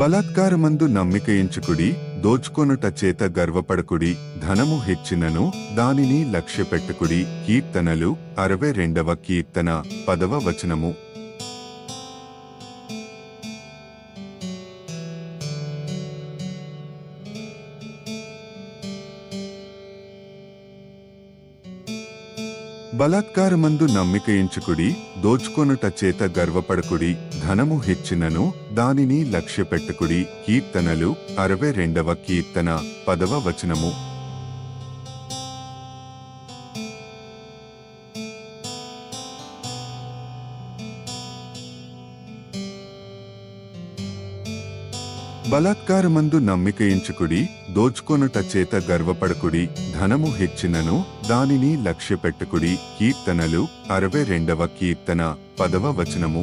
బలాత్కారమందు నమ్మికయించుకుడి దోచుకొనుట చేత గర్వపడకుడి ధనము హెచ్చినను దానిని లక్ష్యపెట్టుకుడి కీర్తనలు అరవై రెండవ కీర్తన పదవ వచనము. బలాత్కారమందు నమ్మికయించుకుడి దోచుకొనుట చేత గర్వపడకుడి ధనము హెచ్చినను దానిని లక్ష్యపెట్టుకుడి కీర్తనలు అరవై రెండవ కీర్తన పదవ వచనము. బలాత్కారమందు నమ్మికయించుకుడి దోచుకొనుట చేత గర్వపడకుడి ధనము హెచ్చినను దానిని లక్ష్యపెట్టుకుడి కీర్తనలు అరవై రెండవ కీర్తన పదవ వచనము.